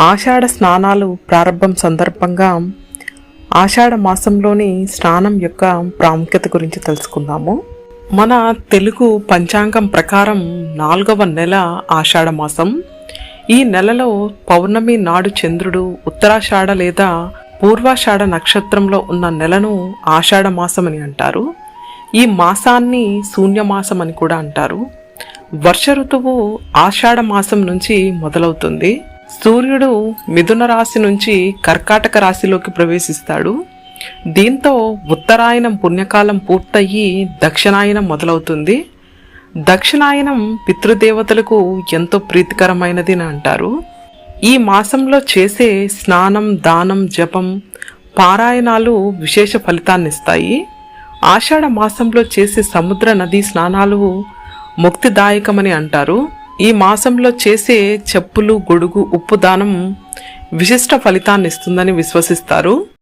ఆషాఢ స్నానాలు ప్రారంభం సందర్భంగా ఆషాఢ మాసంలోని స్నానం యొక్క ప్రాముఖ్యత గురించి తెలుసుకుందాము. మన తెలుగు పంచాంగం ప్రకారం నాలుగవ నెల ఆషాఢ మాసం. ఈ నెలలో పౌర్ణమి నాడు చంద్రుడు ఉత్తరాషాఢ లేదా పూర్వాషాఢ నక్షత్రంలో ఉన్న నెలను ఆషాఢ మాసం అని అంటారు. ఈ మాసాన్ని శూన్యమాసం అని కూడా అంటారు. వర్ష ఋతువు ఆషాఢ మాసం నుంచి మొదలవుతుంది. సూర్యుడు మిథున రాశి నుంచి కర్కాటక రాశిలోకి ప్రవేశిస్తాడు. దీంతో ఉత్తరాయణం పుణ్యకాలం పూర్తయి దక్షిణాయనం మొదలవుతుంది. దక్షిణాయనం పితృదేవతలకు ఎంతో ప్రీతికరమైనది అని అంటారు. ఈ మాసంలో చేసే స్నానం దానం జపం పారాయణాలు విశేష ఫలితాన్నిస్తాయి. ఆషాఢ మాసంలో చేసే సముద్ర నదీ స్నానాలు ముక్తిదాయకమని అంటారు. ఈ మాసంలో చేసే చెప్పులు గొడుగు ఉప్పు దానం విశిష్ట ఫలితాన్ని ఇస్తుందని విశ్వసిస్తారు.